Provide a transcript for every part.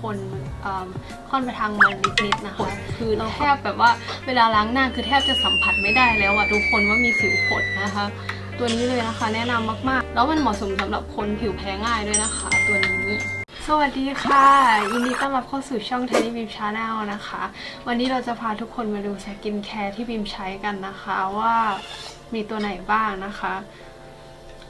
คนเอิ่มค่อนไปทางมันนิดๆนะคะคือเราแทบแบบว่าเวลาล้างหน้าคือแทบจะสัมผัสไม่ได้แล้วอะทุกคนว่ามีสิวผดนะคะ ตัวนี้เลยนะคะ แนะนำมากๆ แล้วมันเหมาะสมสำหรับคนผิวแพ้ง่ายด้วยนะคะ ตัวนี้สวัสดีค่ะ ยินดีต้อนรับเข้าสู่ช่อง Tiny Beam Channel นะคะ วันนี้เราจะพาทุกคนมาดูสกินแคร์ที่บีมใช้กันนะคะ ว่ามีตัวไหนบ้างนะคะ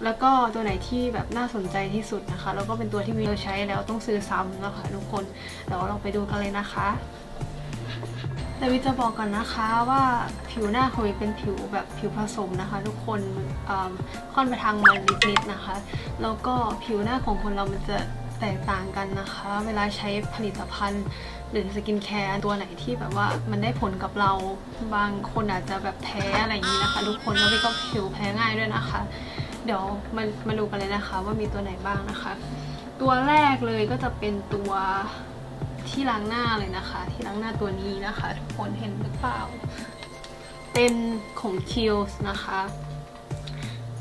แล้วก็ตัวไหนที่แบบน่าสนใจที่สุดนะคะ แล้วก็เป็นตัวที่บีมใช้แล้วต้องซื้อซ้ำนะคะทุกคนเดี๋ยวเราไปดูกันเลยนะคะแต่วิจะบอกก่อนนะคะว่าผิวหน้าของวิเป็นผิวแบบผิวผสมนะคะ ทุกคนค่อนไปทางมันนิดๆนะคะ แล้วก็ผิวหน้าของคนเรามันจะแตกต่างกันนะคะ เวลาใช้ผลิตภัณฑ์ หรือสกินแคร์ตัวไหนที่แบบว่ามันได้ผลกับเราบางคนอาจจะแบบแพ้อะไรอย่างนี้นะคะ ทุกคนแล้วพี่ก็ผิวแพ้ง่ายด้วยนะคะ เดี๋ยวมามาดูกันเลยนะคะว่ามีตัวไหนบ้างนะคะ ตัวแรกเลยก็จะเป็นตัวที่ล้างหน้าเลยนะคะ ที่ล้างหน้าตัวนี้นะคะทุกคนเห็นหรือเปล่า เป็นของ Kiehl's นะคะ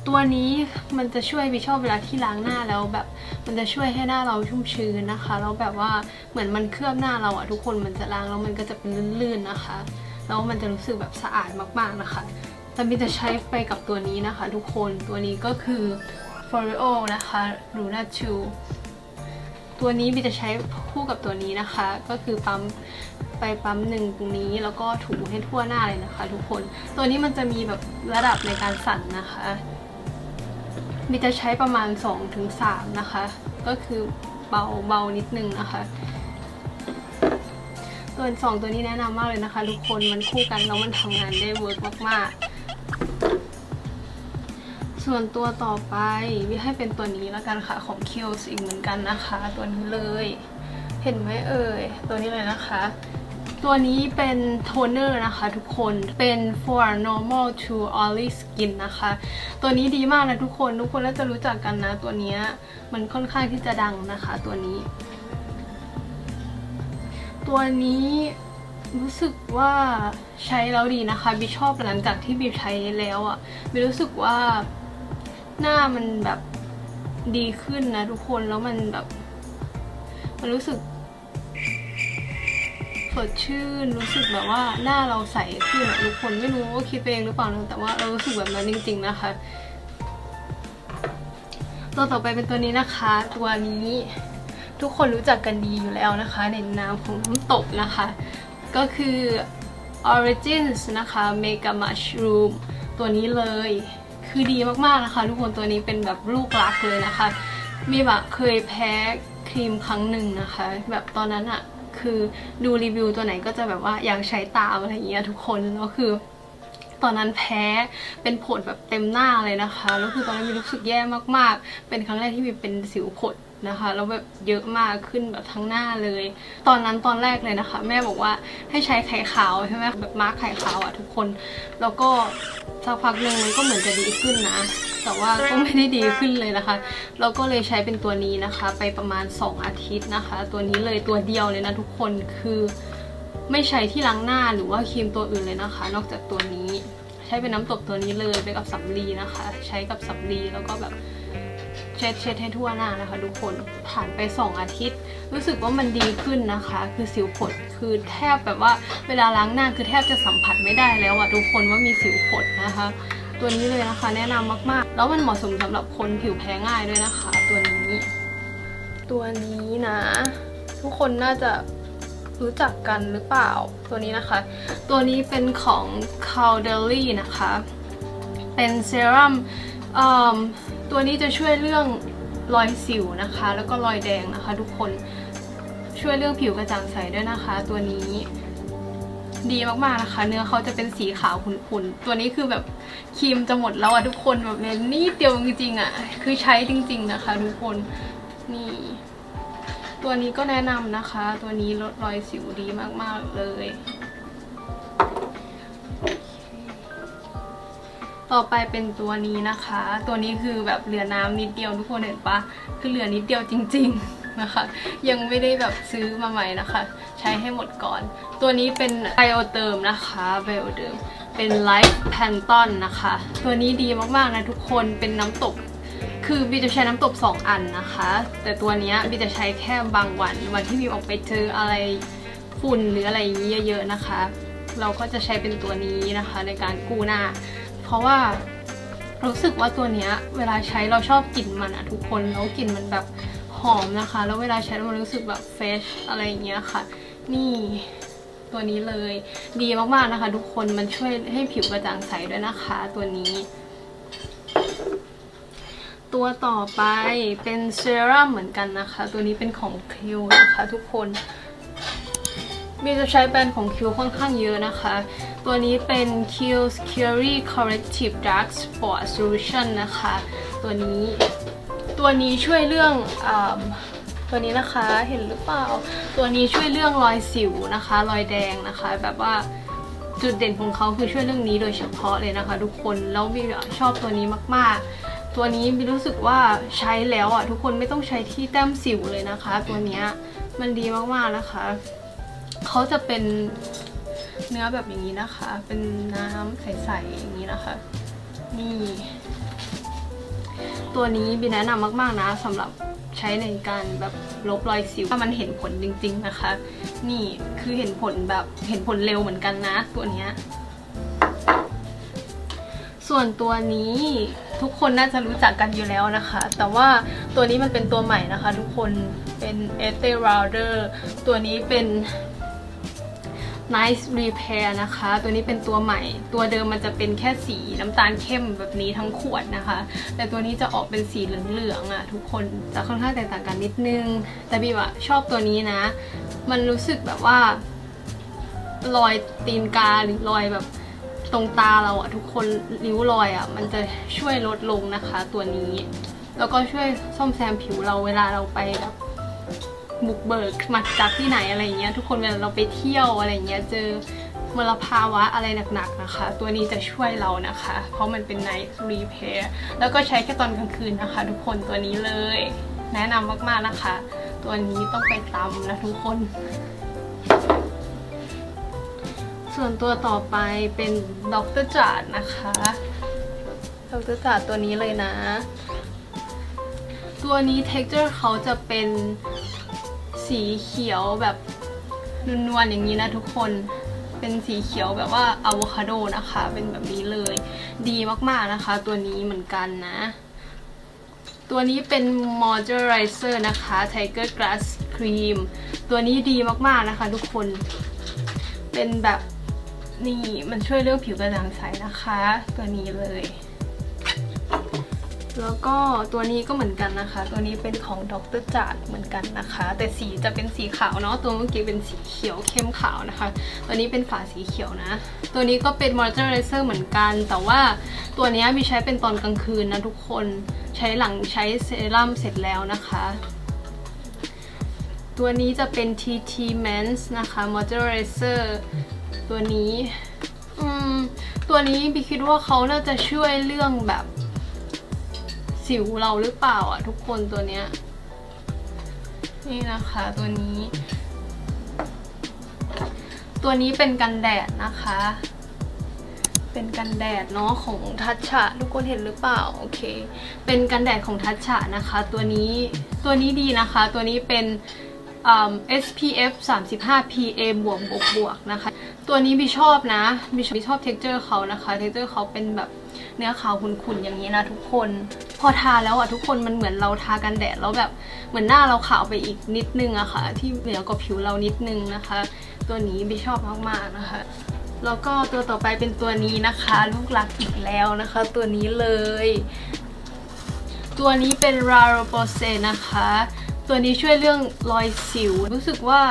ตัวนี้มันจะช่วยวิชอบเวลาที่ล้างหน้าแล้วแบบ มันจะช่วยให้หน้าเราชุ่มชื้นนะคะแล้วแบบว่าเหมือนมันเคลือบหน้าเราอะทุกคนมันจะล้างแล้วมันก็จะเป็นลื่นๆนะคะ แล้วมันจะรู้สึกแบบสะอาดมากๆนะคะ แต่มินจะใช้ไปกับตัวนี้นะคะทุกคนตัวนี้ก็คือ f o r e o นะคะ Luna 2ตัวนี้มินจะใช้คู่กับตัวนี้นะคะ ก็คือปั๊มไปปั๊มหนึ่งตรงนี้แล้วก็ถูให้ทั่วหน้าเลยนะคะ ทุกคนตัวนี้มันจะมีแบบระดับในการสั่นนะคะมินจะใช้ประมาณ 2-3 นะคะ ก็คือเบาเบานิดนึงนะคะตัวสองตัวนี้แนะนำมากเลยนะคะ ทุกคนมันคู่กันแล้วมันทำงานได้เวิร์กมากๆ ส่วนตัวต่อไปวิให้เป็นตัวนี้แล้วกันค่ะ ของ k i l l s อีกเหมือนกันนะคะ ตัวนี้เลย เห็นไหมเอ่ย ตัวนี้เลยนะคะ ตัวนี้เป็นโทนเนอร์นะคะทุกคนเป็น for normal to oily skin นะคะ ตัวนี้ดีมากนะทุกคน ทุกคนน่าจะรู้จักกันนะ ตัวนี้มันค่อนข้างที่จะดังนะคะ ตัวนี้ ตัวนี้รู้สึกว่าใช้แล้วดีนะคะ บิชอบหลังจากที่บิใช้แล้วอะ่ะบิรู้สึกว่า หน้ามันแบบดีขึ้นนะทุกคนแล้วมันแบบ มันรู้สึกสดชื่นรู้สึกแบบว่าหน้าเราใสขึ้นอะทุกคนไม่รู้ว่าคิดไปเองหรือเปล่านะแต่ว่าเรารู้สึกแบบนั้นจริง ๆ นะคะ ตัวต่อไปเป็นตัวนี้นะคะ ตัวนี้ทุกคนรู้จักกันดีอยู่แล้วนะคะ ในนามของน้ำตกนะคะ ก็คือ Origins นะคะ Mega Mushroom ตัวนี้เลย คือดีมากๆนะคะ ทุกคนตัวนี้เป็นแบบลูกรักเลยนะคะ มีแบบเคยแพ้ครีมครั้งหนึ่งนะคะ แบบตอนนั้นอะคือดูรีวิวตัวไหนก็จะแบบว่าอยากใช้ตามอะไรอย่างเงี้ยทุกคนแล้วคือตอนนั้นแพ้เป็นผดแบบเต็มหน้าเลยนะคะ แล้วคือตอนนั้นมีรู้สึกแย่มากๆ เป็นครั้งแรกที่มีเป็นสิวผด นะคะ แล้วแบบเยอะมากขึ้นแบบทั้งหน้าเลย ตอนนั้นตอนแรกเลยนะคะ แม่บอกว่าให้ใช้ไข่ขาวใช่ไหมแบบมาร์คไข่ขาวอะทุกคน แล้วก็สักพักหนึ่งมันก็เหมือนจะดีขึ้นนะแต่ว่าก็ไม่ได้ดีขึ้นเลยนะคะ เราก็เลยใช้เป็นตัวนี้นะคะ ไปประมาณ 2 อาทิตย์นะคะ ตัวนี้เลยตัวเดียวเลยนะทุกคนคือไม่ใช้ที่ล้างหน้าหรือว่าครีมตัวอื่นเลยนะคะ นอกจากตัวนี้ ใช้เป็นน้ำตบตัวนี้เลยไปกับสำลีนะคะ ใช้กับสำลีแล้วก็แบบ เช็ดเช็ดให้ทั่วหน้านะคะทุกคนผ่านไป 2 อาทิตย์ รู้สึกว่ามันดีขึ้นนะคะ คือสิวผดคือแทบแบบว่าเวลาล้างหน้าคือแทบจะสัมผัสไม่ได้แล้วอะทุกคนว่ามีสิวผดนะคะ ตัวนี้เลยนะคะแนะนำมากๆ แล้วมันเหมาะสมสำหรับคนผิวแพ้ง่ายด้วยนะคะ ตัวนี้ ตัวนี้นะ ทุกคนน่าจะรู้จักกันหรือเปล่าตัวนี้นะคะ ตัวนี้เป็นของ c a l d e l y นะคะ เป็นเซรั่ม ตัวนี้จะช่วยเรื่องรอยสิวนะคะ แล้วก็รอยแดงนะคะ ทุกคนช่วยเรื่องผิวกระจ่างใสด้วยนะคะ ตัวนี้ดีมากๆนะคะ เนื้อเขาจะเป็นสีขาวขุ่นๆ ตัวนี้คือแบบครีมจะหมดแล้วอะทุกคนแบบเลยนิดเดียวจริงๆอะคือใช้จริง ๆนะคะ ทุกคนนี่ ตัวนี้ก็แนะนำนะคะ ตัวนี้ลดรอยสิวดีมากๆเลย ต่อไปเป็นตัวนี้นะคะ ตัวนี้คือแบบเหลือน้ำนิดเดียวทุกคนเห็นปะคือเหลือนิดเดียวจริง ๆนะคะยังไม่ได้แบบซื้อมาใหม่นะคะ ใช้ให้หมดก่อน ตัวนี้เป็นไบโอเติมนะคะไบโอเติมเป็นไลฟ์แพนตอนนะคะ ตัวนี้ดีมากๆนะทุกคนเป็นน้ำตก คือบีจะใช้น้ำตบ2อันนะคะ แต่ตัวนี้บีจะใช้แค่บางวัน วันที่บีออกไปเจออะไรฝุ่นหรืออะไรอย่างนี้เยอะๆนะคะ เราก็จะใช้เป็นตัวนี้นะคะในการกู้หน้า เพราะว่ารู้สึกว่าตัวเนี้ยเวลาใช้เราชอบกลิ่นมันอะทุกคนแล้วกลิ่นมันแบบหอมนะคะ แล้วเวลาใช้แล้วมันรู้สึกแบบเฟชอะไรอย่างเงี้ยค่ะ นี่ตัวนี้เลยดีมากๆนะคะ ทุกคนมันช่วยให้ผิวกระจ่างใสด้วยนะคะ ตัวนี้ ตัวต่อไปเป็นเซรั่มเหมือนกันนะคะ ตัวนี้เป็นของคิวนะคะ ทุกคน มีจะใช้แบรนด์ของคิวค่อนข้างเยอะนะคะ ตัวนี้เป็น Q Curie Corrective Dark Spot Solution นะคะ ตัวนี้ ตัวนี้ช่วยเรื่องอตัวนี้นะคะเห็นหรือเปล่า ตัวนี้ช่วยเรื่องรอยสิวนะคะ รอยแดงนะคะ แบบว่าจุดเด่นของเขาคือช่วยเรื่องนี้โดยเฉพาะเลยนะคะ ทุกคนแล้วบีชอบตัวนี้มาก ๆ ตัวนี้บีรู้สึกว่าใช้แล้วอะทุกคนไม่ต้องใช้ที่แต้มสิวเลยนะคะ ตัวนี้มันดีมากๆนะคะ เขาจะเป็นเนื้อแบบอย่างนี้นะคะ เป็นน้ำใสๆอย่างนี้นะคะ นี่ ตัวนี้บีแนะนำมาก ๆ นะสำหรับใช้ในการแบบลบรอยสิวถ้ามันเห็นผลจริง ๆ นะคะ นี่คือเห็นผลแบบเห็นผลเร็วเหมือนกันนะ ตัวเนี้ยส่วนตัวนี้ทุกคนน่าจะรู้จักกันอยู่แล้วนะคะ แต่ว่าตัวนี้มันเป็นตัวใหม่นะคะ ทุกคนเป็น e s t e Lauder ตัวนี้เป็น Nice Repair นะคะ ตัวนี้เป็นตัวใหม่ ตัวเดิมมันจะเป็นแค่สีน้ำตาลเข้มแบบนี้ทั้งขวดนะคะ แต่ตัวนี้จะออกเป็นสีเหลืองๆอะ่ะทุกคนจะค่อนข้างแตกต่างกันนิดนึง แต่บีว่าชอบตัวนี้นะ มันรู้สึกแบบว่ารอยตีนกาหรือรอยแบบตรงตาเราอะทุกคนริ้วรอยอะมันจะช่วยลดลงนะคะตัวนี้ แล้วก็ช่วยซ่อมแซมผิวเราเวลาเราไปแบบ บุกเบิกมาจากที่ไหนอะไรเงี้ยทุกคนเวลาเราไปเที่ยวอะไรเงี้ยเจอมลภาวะอะไรหนักๆนะคะ ตัวนี้จะช่วยเรานะคะ เพราะมันเป็น night repair แล้วก็ใช้แค่ตอนกลางคืนนะคะ ทุกคนตัวนี้เลย แนะนำมากๆนะคะ ตัวนี้ต้องไปตำนะทุกคน ส่วนตัวต่อไปเป็นด็อกเตอร์จาดนะคะด็อกเตอร์จาดตัวนี้เลยนะ ตัวนี้ texture เขาจะเป็น สีเขียวแบบนวลๆอย่างนี้นะทุกคน เป็นสีเขียวแบบว่าอะโวคาโดนะคะ เป็นแบบนี้เลย ดีมากๆนะคะ ตัวนี้เหมือนกันนะ ตัวนี้เป็น moisturizer นะคะ Tiger Glass Cream ตัวนี้ดีมากๆนะคะ ทุกคน เป็นแบบนี่มันช่วยเรื่องผิวกระจ่างใสนะคะ ตัวนี้เลย แล้วก็ตัวนี้ก็เหมือนกันนะคะ ตัวนี้เป็นของดรจาดเหมือนกันนะคะ แต่สีจะเป็นสีขาวเนาะ ตัวเมื่อกี้เป็นสีเขียวเข้มขาวนะคะ ตัวนี้เป็นฝาสีเขียวนะ ตัวนี้ก็เป็น moisturizer เหมือนกัน แต่ว่าตัวนี้มีใช้เป็นตอนกลางคืนนะทุกคน ใช้หลังใช้เซรั่มเสร็จแล้วนะคะ ตัวนี้จะเป็น TT Men's นะคะ moisturizer ตัวนี้อืมตัวนี้บีคิดว่าเขาน่าจะช่วยเรื่องแบบ สิวเราหรือเปล่าอะทุกคนตัวเนี้ย นี่นะคะตัวนี้ ตัวนี้เป็นกันแดดนะคะ เป็นกันแดดเนาะของทัชชะทุกคนเห็นหรือเปล่าโอเค เป็นกันแดดของทัชชะนะคะ ตัวนี้ตัวนี้ดีนะคะ ตัวนี้เป็นอืม SPF 35 PA บวกบวกบวกนะคะ ตัวนี้บีชอบนะบีชอบบีชอบ texture เขานะคะ texture เขาเป็นแบบ เนื้อขาวขุ่นๆอย่างนี้นะทุกคน พอทาแล้วอะทุกคนมันเหมือนเราทากันแดดแล้วแบบเหมือนหน้าเราขาวไปอีกนิดนึงอะค่ะ ที่เหนือกว่าผิวเรานิดนึงนะคะ ตัวนี้บีชอบมากๆนะคะแล้วก็ตัวต่อไปเป็นตัวนี้นะคะ ลูกรักอีกแล้วนะคะ ตัวนี้เลย ตัวนี้เป็น r a r o p o s e นะคะ ตัวนี้ช่วยเรื่องรอยสิว รู้สึกว่า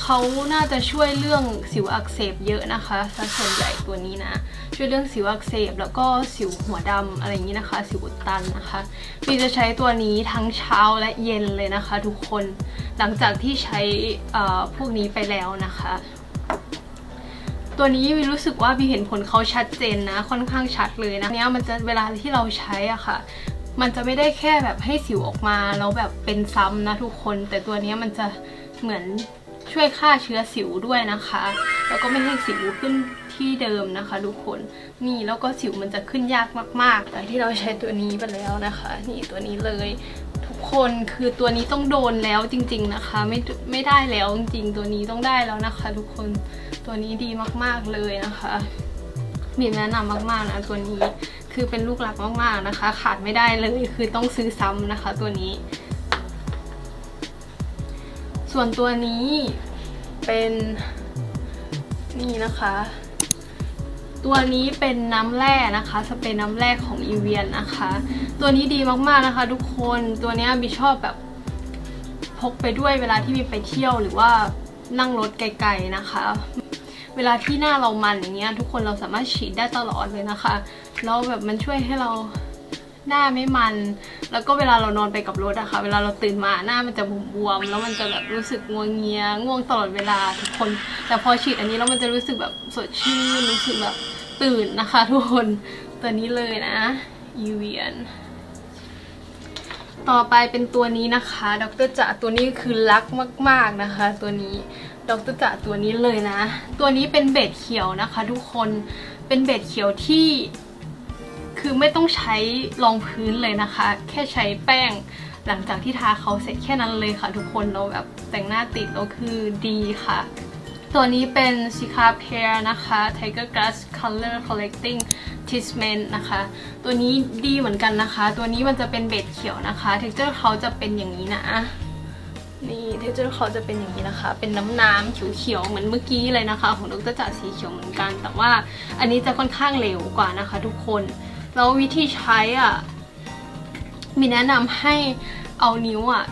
เขาน่าจะช่วยเรื่องสิวอักเสบเยอะนะคะสัดส่วนใหญ่ตัวนี้นะ ช่วยเรื่องสิวอักเสบ แล้วก็สิวหัวดำอะไรอย่างนี้นะคะ สิวอุดตันนะคะบีจะใช้ตัวนี้ทั้งเช้าและเย็นเลยนะคะ ทุกคนหลังจากที่ใช้พวกนี้ไปแล้วนะคะ ตัวนี้วีรู้สึกว่าวีเห็นผลเขาชัดเจนนะ ค่อนข้างชัดเลยนะเนี้ยมันจะเวลาที่เราใช้อะค่ะมันจะไม่ได้แค่แบบให้สิวออกมาแล้วแบบเป็นซ้ำนะทุกคน แต่ตัวเนี้ยมันจะเหมือน ช่วยฆ่าเชื้อสิวด้วยนะคะ แล้วก็ไม่ให้สิวขึ้นที่เดิมนะคะทุกคนนี่แล้วก็สิวมันจะขึ้นยากมากๆแต่ที่เราใช้ตัวนี้ไปแล้วนะคะ นี่ตัวนี้เลยทุกคนคือตัวนี้ต้องโดนแล้วจริง ๆนะคะ ไม่ไม่ได้แล้วจริงๆตัวนี้ต้องได้แล้วนะคะ ทุกคนตัวนี้ดีมากๆเลยนะคะมีแนะนำมากๆนะตัวนี้คือเป็นลูกหลักมากๆนะคะ ขาดไม่ได้เลยคือต้องซื้อซ้ำนะคะ ตัวนี้ ส่วนตัวนี้เป็นนี่นะคะ ตัวนี้เป็นน้ำแร่นะคะ สเปรย์น้ำแร่ของอีเวียนนะคะ ตัวนี้ดีมากๆนะคะ ทุกคน ตัวนี้บีชอบแบบพกไปด้วยเวลาที่บีไปเที่ยวหรือว่านั่งรถไกลๆนะคะ เวลาที่หน้าเรามันอย่างเงี้ยทุกคนเราสามารถฉีดได้ตลอดเลยนะคะ แล้วแบบมันช่วยให้เรา หน้าไม่มัน แล้วก็เวลาเรานอนไปกับรถอะค่ะ เวลาเราตื่นมาหน้ามันจะบวมๆแล้วมันจะแบบรู้สึกง่วงเงียง่วงตลอดเวลาทุกคน แต่พอฉีดอันนี้แล้วมันจะรู้สึกแบบสดชื่นรู้สึกแบบตื่นนะคะ ทุกคนตัวนี้เลยนะอีเวียนต่อไปเป็นตัวนี้นะคะดรจ๋าตัวนี้คือรักมาก ๆนะคะ ตัวนี้ดรจ๋าตัวนี้เลยนะ ตัวนี้เป็นเบดเขียวนะคะ ทุกคนเป็นเบดเขียวที่ คือไม่ต้องใช้รองพื้นเลยนะคะ แค่ใช้แป้งหลังจากที่ทาเขาเสร็จแค่นั้นเลยค่ะ ทุกคนเราแบบแต่งหน้าติดแล้วคือดีค่ะ ตัวนี้เป็น s i c a p a i r นะคะ Tiger Glass Color Collecting Treatment นะคะ ตัวนี้ดีเหมือนกันนะคะ ตัวนี้มันจะเป็นเบจเขียวนะคะ texture เขาจะเป็นอย่างนี้นะนี่ texture เขาจะเป็นอย่างนี้นะคะ เป็นน้ำน้ำเขียวๆ เหมือนเมื่อกี้เลยนะคะ ของดรจ่าสีเขียวเหมือนกัน แต่ว่าอันนี้จะค่อนข้างเหลวกว่านะคะทุกคน แล้ววิธีใช้อะ มีแนะนำให้เอานิ้วอะ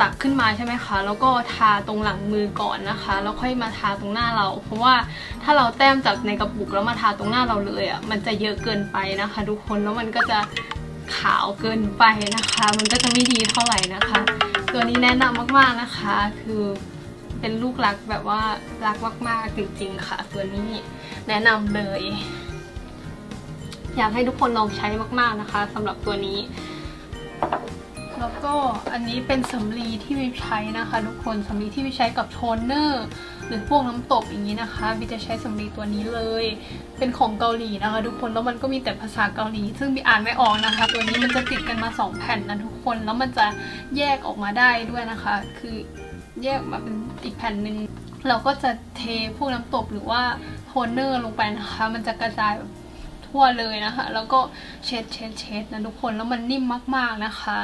ตักขึ้นมาใช่ไหมคะ แล้วก็ทาตรงหลังมือก่อนนะคะ แล้วค่อยมาทาตรงหน้าเรา เพราะว่าถ้าเราแต้มจากในกระปุกแล้วมาทาตรงหน้าเราเลยอะ มันจะเยอะเกินไปนะคะ ทุกคน แล้วมันก็จะขาวเกินไปนะคะ มันก็จะไม่ดีเท่าไหร่นะคะ ตัวนี้แนะนำมากๆนะคะ คือเป็นลูกรักแบบว่ารักมากๆจริงๆค่ะ ตัวนี้แนะนำเลย อยากให้ทุกคนลองใช้มากๆนะคะสำหรับตัวนี้ แล้วก็อันนี้เป็นสำลีที่วิใช้นะคะ ทุกคนสำลีที่วิใช้กับโทนเนอร์หรือพวกน้ำตกอย่างนี้นะคะวิจะใช้สำลีตัวนี้เลย เป็นของเกาหลีนะคะ ทุกคนแล้วมันก็มีแต่ภาษาเกาหลี ซึ่งบิอ่านไม่ออกนะคะ ตัวนี้มันจะติดกันมาสองแผ่นนะทุกคนแล้วมันจะแยกออกมาได้ด้วยนะคะ คือแยกมาเป็นอีกแผ่นหนึ่งเราก็จะเทพวกน้ำตกหรือว่าโทนเนอร์ลงไปนะคะ มันจะกระจายแบบ ทั่วเลยนะคะ แล้วก็เช็ดเช็ดเช็ดนะทุกคนแล้วมันนิ่มมากๆนะคะ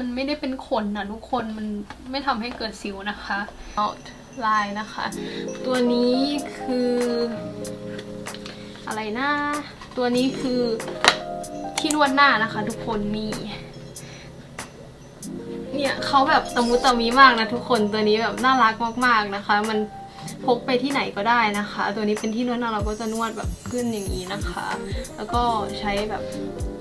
มันไม่ได้เป็นขนนะทุกคนมันไม่ทำให้เกิดสิวนะคะเอาลายนะคะ ตัวนี้คือ อะไรนะตัวนี้คือที่นวดหน้านะคะ ทุกคนนี่เนี่ยเขาแบบตะมุตะมีมากนะทุกคนตัวนี้แบบน่ารักมากๆนะคะ มัน พกไปที่ไหนก็ได้นะคะ ตัวนี้เป็นที่นวดเราก็จะนวดแบบขึ้นอย่างนี้นะคะ แล้วก็ใช้แบบ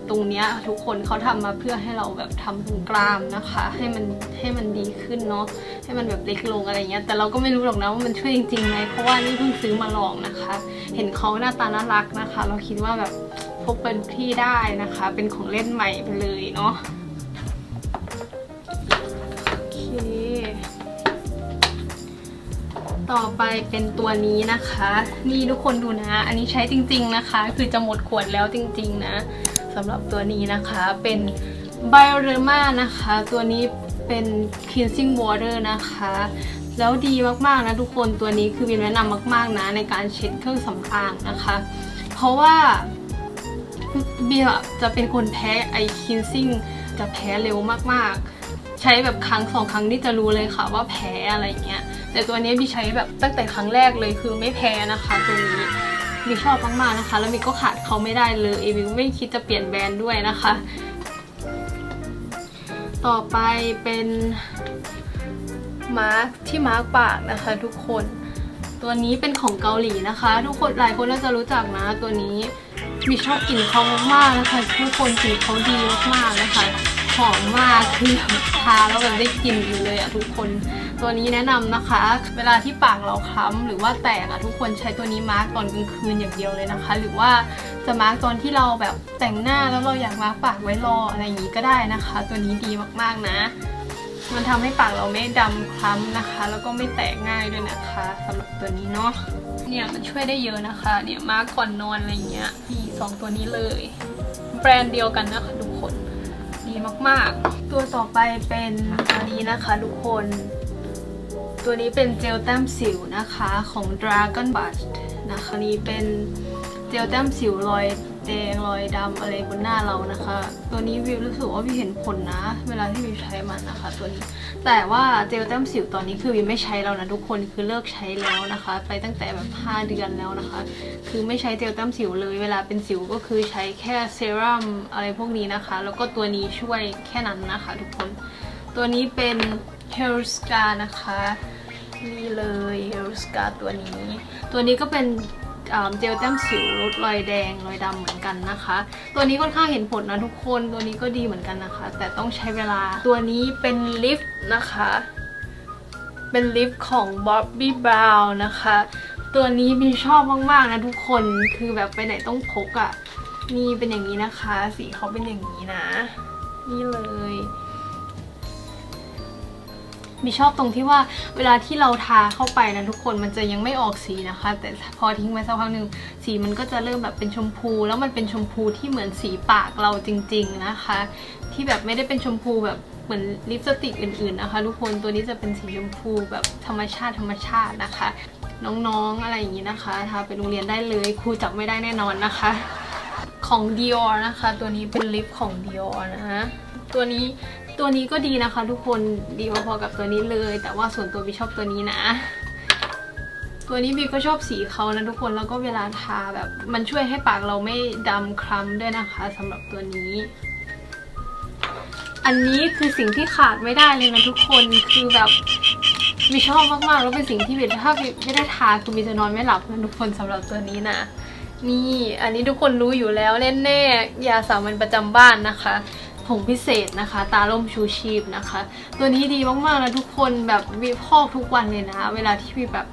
ตรงเนี้ยทุกคนเขาทำมาเพื่อให้เราแบบทำตรงกรามนะคะ ให้มันให้มันดีขึ้นเนาะให้มันแบบเล็กลงอะไรเงี้ยแต่เราก็ไม่รู้หรอกนะว่ามันช่วยจริงๆไหมเพราะว่านี่เพิ่งซื้อมาลองนะคะ เห็นเขาหน้าตาน่ารักนะคะ เราคิดว่าแบบพกไปทุกที่ได้นะคะ เป็นของเล่นใหม่ไปเลยเนาะโอเค ต่อไปเป็นตัวนี้นะคะ นี่ทุกคนดูนะ อันนี้ใช้จริง ๆนะคะ คือจะหมดขวดแล้วจริง ๆ นะสำหรับตัวนี้นะคะเป็น Bioderma นะคะ ตัวนี้เป็น cleansing water นะคะ แล้วดีมากๆนะทุกคนตัวนี้คือมีแนะนำมาก ๆ นะ ในการเช็ดเครื่องสำอางนะคะ เพราะว่าเบียร์จะเป็นคนแพ้ไอคินซิ่งจะแพ้เร็วมากๆ ใช้แบบครั้งสองครั้งนี่จะรู้เลยค่ะว่าแพ้อะไรเงี้ย แต่ตัวนี้บีใช้แบบตั้งแต่ครั้งแรกเลยคือไม่แพ้นะคะตัวนี้บีชอบมากๆนะคะ แล้วบีก็ขาดเขาไม่ได้เลยบีไม่คิดจะเปลี่ยนแบรนด์ด้วยนะคะ ต่อไปเป็นมาร์คที่มาร์คปากนะคะทุกคนตัวนี้เป็นของเกาหลีนะคะ ทุกคนหลายคนน่าจะรู้จักนะตัวนี้มีชอบกลิ่นเขามากๆนะคะทุกคนกลิ่นเขาดีมากๆนะคะหอมมากคือทาแล้วแบบได้กลิ่นอยู่เลยอะทุกคน ตัวนี้แนะนำนะคะ เวลาที่ปากเราคล้ำหรือว่าแตกอะทุกคนใช้ตัวนี้มาร์กตอนกลางคืนอย่างเดียวเลยนะคะ หรือว่าจะมาร์กตอนที่เราแบบแต่งหน้าแล้วเราอยากมาร์กปากไว้รออะไรอย่างนี้ก็ได้นะคะ ตัวนี้ดีมากๆนะ มันทำให้ปากเราไม่ดำคล้ำนะคะ แล้วก็ไม่แตกง่ายด้วยนะคะสำหรับตัวนี้เนาะเนี่ยมันช่วยได้เยอะนะคะ เนี่ยมาร์ก่อนนอนอะไรเงี้ยนี่สองตัวนี้เลย แบรนด์เดียวกันนะคะทุกคนดีมากๆ ตัวต่อไปเป็นตัวนี้นะคะทุกคน ตัวนี้เป็นเจลแต้มสิวนะคะของ Dragon b u s t นะคะนี่เป็นเจลแต้มสิวรอยแดงรอยดำอะไรบนหน้าเรานะคะ ตัวนี้วิวรู้สึกว่าวิวเห็นผลนะ เวลาที่วิวใช้มันนะคะตัวนี้ แต่ว่าเจลแต้มสิวตอนนี้คือวิวไม่ใช้แล้วนะทุกคนคือเลิกใช้แล้วนะคะ ไปตั้งแต่แบบ5เดือนแล้วนะคะ คือไม่ใช้เจลแต้มสิวเลย เวลาเป็นสิวก็คือใช้แค่เซรั่มอะไรพวกนี้นะคะ แล้วก็ตัวนี้ช่วยแค่นั้นนะคะ ทุกคน ตัวนี้เป็น Hair Scar นะคะ นี่เลย Hair Scar ตัวนี้ ตัวนี้ก็เป็นเจลแต้มสิวลดรอยแดงรอยดำเหมือนกันนะคะ ตัวนี้ค่อนข้างเห็นผลนะทุกคนตัวนี้ก็ดีเหมือนกันนะคะ แต่ต้องใช้เวลาตัวนี้เป็นลิฟต์นะคะ เป็นลิฟต์ของ Bobbi Brown นะคะ ตัวนี้บีชอบมากๆนะทุกคนคือแบบไปไหนต้องพกอะ่ะนี่เป็นอย่างนี้นะคะ สีเขาเป็นอย่างนี้นะ นี่เลย มีชอบตรงที่ว่าเวลาที่เราทาเข้าไปนะทุกคนมันจะยังไม่ออกสีนะคะ แต่พอทิ้งไว้สักพักหนึ่งสีมันก็จะเริ่มแบบเป็นชมพู แล้วมันเป็นชมพูที่เหมือนสีปากเราจริง ๆนะคะ ที่แบบไม่ได้เป็นชมพูแบบเหมือนลิปสติกอื่นๆนะคะ ทุกคนตัวนี้จะเป็นสีชมพูแบบธรรมชาติธรรมชาตินะคะ น้องๆอะไรอย่างนี้นะคะทาไปโรงเรียนได้เลยครูจับไม่ได้แน่นอนนะคะของ Dior นะคะ ตัวนี้เป็นลิปของ Dior นะฮะตัวนี้ ตัวนี้ก็ดีนะคะทุกคนดีพอๆกับตัวนี้เลย แต่ว่าส่วนตัวบีชอบตัวนี้นะ ตัวนี้บีก็ชอบสีเขานะทุกคนแล้วก็เวลาทาแบบมันช่วยให้ปากเราไม่ดำคล้ำด้วยนะคะสำหรับตัวนี้ อันนี้คือสิ่งที่ขาดไม่ได้เลยนะทุกคนคือแบบบีชอบมากๆแล้วเป็นสิ่งที่บีถ้าบีไม่ได้ทาคือบีจะนอนไม่หลับนะทุกคนสำหรับตัวนี้นะนี่อันนี้ทุกคนรู้อยู่แล้วแน่ๆยาสามัญประจำบ้านนะคะ ผงพิเศษนะคะ ตาล่มชูชีพนะคะ ตัวนี้ดีมากๆนะทุกคนแบบวิพอกทุกวันเลยนะ เวลาที่วิแบบ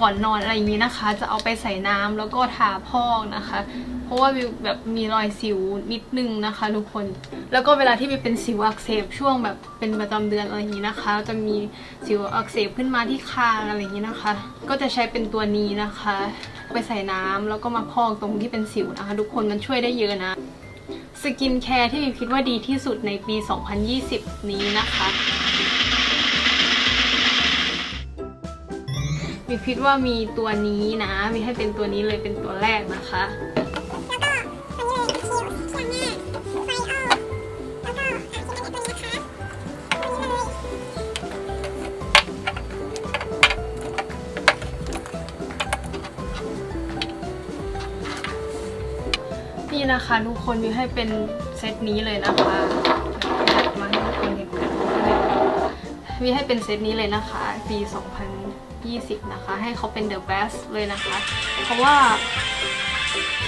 ก่อนนอนอะไรอย่างนี้นะคะ จะเอาไปใส่น้ำแล้วก็ทาพอกนะคะ เพราะว่าวิวแบบมีรอยสิวนิดนึงนะคะ ทุกคน แล้วก็เวลาที่วิวเป็นสิวอักเสบช่วงแบบเป็นประจำเดือนอะไรอย่างนี้นะคะ จะมีสิวอักเสบขึ้นมาที่คางอะไรอย่างนี้นะคะ ก็จะใช้เป็นตัวนี้นะคะ ไปใส่น้ำแล้วก็มาพอกตรงที่เป็นสิวนะคะ ทุกคนมันช่วยได้เยอะนะ กินแคร์ที่มิวคิดว่าดีที่สุดในปี 2020 นี้นะคะมิวคิดว่ามีตัวนี้นะ มีให้เป็นตัวนี้เลยเป็นตัวแรกนะคะ นี่ะคะทุกคนวีให้เป็นเซตนี้เลยนะคะมาให้ทุกคนเห็นกันวิวให้เป็นเซตนี้เลยนะคะ ปี 2020 นะคะ ให้เขาเป็น the best เลยนะคะ เพราะว่า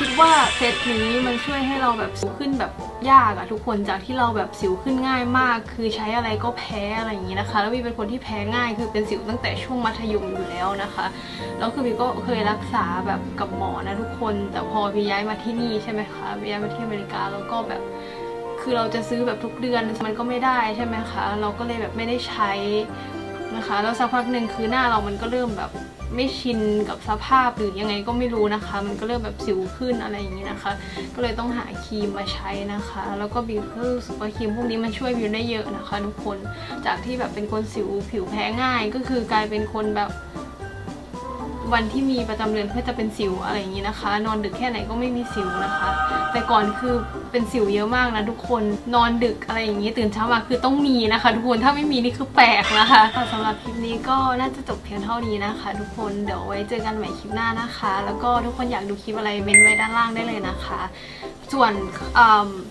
คิดว่าเซตนี้มันช่วยให้เราแบบสิวขึ้นแบบยากอะทุกคนจากที่เราแบบสิวขึ้นง่ายมาก คือใช้อะไรก็แพ้อะไรอย่างนี้นะคะ แล้ววีเป็นคนที่แพ้ง่ายคือเป็นสิวตั้งแต่ช่วงมัธยมอยู่แล้วนะคะแล้วคือวีก็เคยรักษาแบบกับหมอนะทุกคน แต่พอวีย้ายมาที่นี่ใช่ไหมคะวีย้ายมาที่อเมริกาแล้วก็แบบคือเราจะซื้อแบบทุกเดือนมันก็ไม่ได้ใช่ไหมคะ เราก็เลยแบบไม่ได้ใช้ นะคะ แล้วสักพักหนึ่งคือหน้าเรามันก็เริ่มแบบไม่ชินกับสภาพหรือยังไงก็ไม่รู้นะคะ มันก็เริ่มแบบสิวขึ้นอะไรอย่างนี้นะคะ ก็เลยต้องหาครีมมาใช้นะคะ แล้วก็บิวก็รู้สึกว่าครีมพวกนี้มันช่วยบิวได้เยอะนะคะ ทุกคน จากที่แบบเป็นคนสิวผิวแพ้ง่าย ก็คือกลายเป็นคนแบบ วันที่มีประจำเดือนเพื่อจะเป็นสิวอะไรอย่างนี้นะคะ นอนดึกแค่ไหนก็ไม่มีสิวนะคะ แต่ก่อนคือเป็นสิวเยอะมากนะทุกคนนอนดึกอะไรอย่างนี้ตื่นเช้ามาคือต้องมีนะคะทุกคนถ้าไม่มีนี่คือแปลกนะคะสำหรับคลิปนี้ก็น่าจะจบเพียงเท่านี้นะคะ ทุกคนเดี๋ยวไว้เจอกันใหม่คลิปหน้านะคะ แล้วก็ทุกคนอยากดูคลิปอะไรเมนไว้ด้านล่างได้เลยนะคะ ส่วน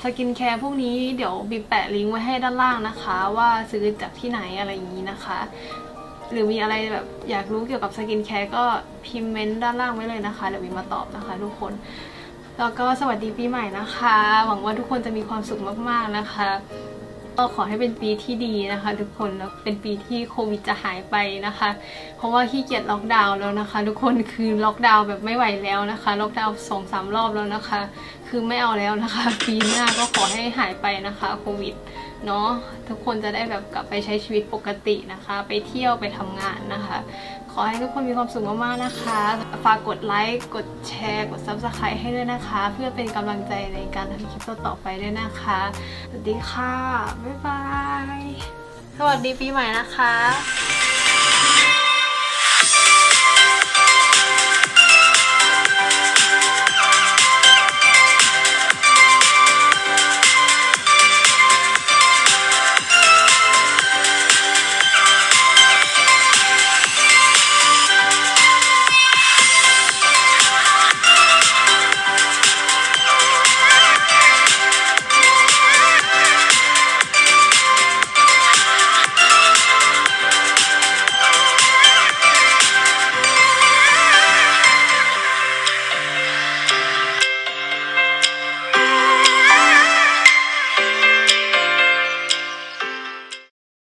สกินแคร์พวกนี้เดี๋ยวบีแปะลิงก์ไว้ให้ด้านล่างนะคะ ว่าซื้อจากที่ไหนอะไรอย่างนี้นะคะ หรือมีอะไรแบบอยากรู้เกี่ยวกับสกินแคร์ก็พิมพ์เมนต์ด้านล่างไว้เลยนะคะ เดี๋ยวมีมาตอบนะคะทุกคน แล้วก็สวัสดีปีใหม่นะคะ หวังว่าทุกคนจะมีความสุขมากๆนะคะก็ขอให้เป็นปีที่ดีนะคะ ทุกคนแล้วเป็นปีที่โควิดจะหายไปนะคะ เพราะว่าขี้เกียจล็อกดาวน์แล้วนะคะ ทุกคนคือล็อกดาวน์แบบไม่ไหวแล้วนะคะล็อกดาวน์สองสามรอบแล้วนะคะ คือไม่เอาแล้วนะคะ ปีหน้าก็ขอให้หายไปนะคะโควิด เนาะทุกคนจะได้แบบกลับไปใช้ชีวิตปกตินะคะ ไปเที่ยวไปทำงานนะคะ ขอให้ทุกคนมีความสุขมากๆนะคะ ฝากกดไลค์กดแชร์ กด subscribe ให้ด้วยนะคะ เพื่อเป็นกำลังใจในการทำคลิปต่อไปด้วยนะคะ สวัสดีค่ะ บ๊ายบาย สวัสดีปีใหม่นะคะ